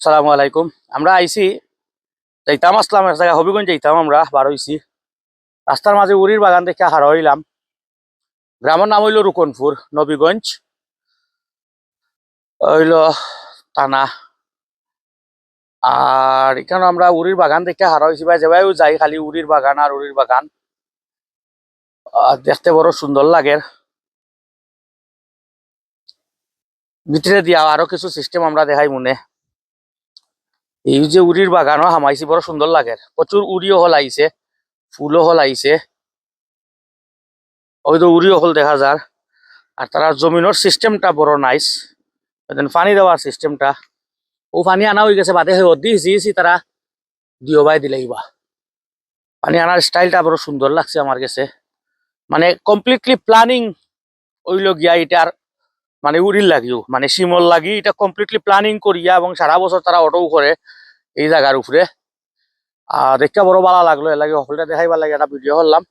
সালামু আলাইকুম। আমরা আইছি, যাইতাম আসলাম, এক জায়গায় হবিগঞ্জ যাইতাম আমরা, বার হইছি। রাস্তার মাঝে উড়ির বাগান দেখে হার হইলাম। গ্রামের নাম হইল রুকনপুর, নবীগঞ্জ। হইল টানা আর এখানে আমরা উড়ির বাগান দেখে হার হয়েছি বা যেভাবেও যাই খালি উড়ির বাগান আর উড়ির বাগান। দেখতে বড় সুন্দর লাগে। ভিতরে দিয়া আরও কিছু সিস্টেম আমরা দেখাই মনে। এই যে উড়ির বাগানও হামাইছি, বড় সুন্দর লাগে। প্রচুর উড়িও হল আইছে, ফুলও হল আইছে। ওই তো উড়িও হল দেখা যার। আর তারা জমিনের সিস্টেমটা বড় নাইস। পানি দেওয়ার সিস্টেমটা। ও পানি আনা হয়ে গেছে, বাদে হয়ে দি হিসি তারা দিও বাই দিলে বা পানি আনার স্টাইলটা বড় সুন্দর লাগছে আমার কাছে। মানে কমপ্লিটলি প্ল্যানিং ওইল গিয়া এটার মানে উড়ির লাগিও মানে শিমল লাগি, এটা কমপ্লিটলি প্ল্যানিং করিয়া এবং সারা বছর তারা অটোও করে এই জায়গার উপরে। আর দেখতে বড় ভালো লাগল, এর লাগে সকলটা দেখাইবার লাগে, একটা ভিডিও করলাম।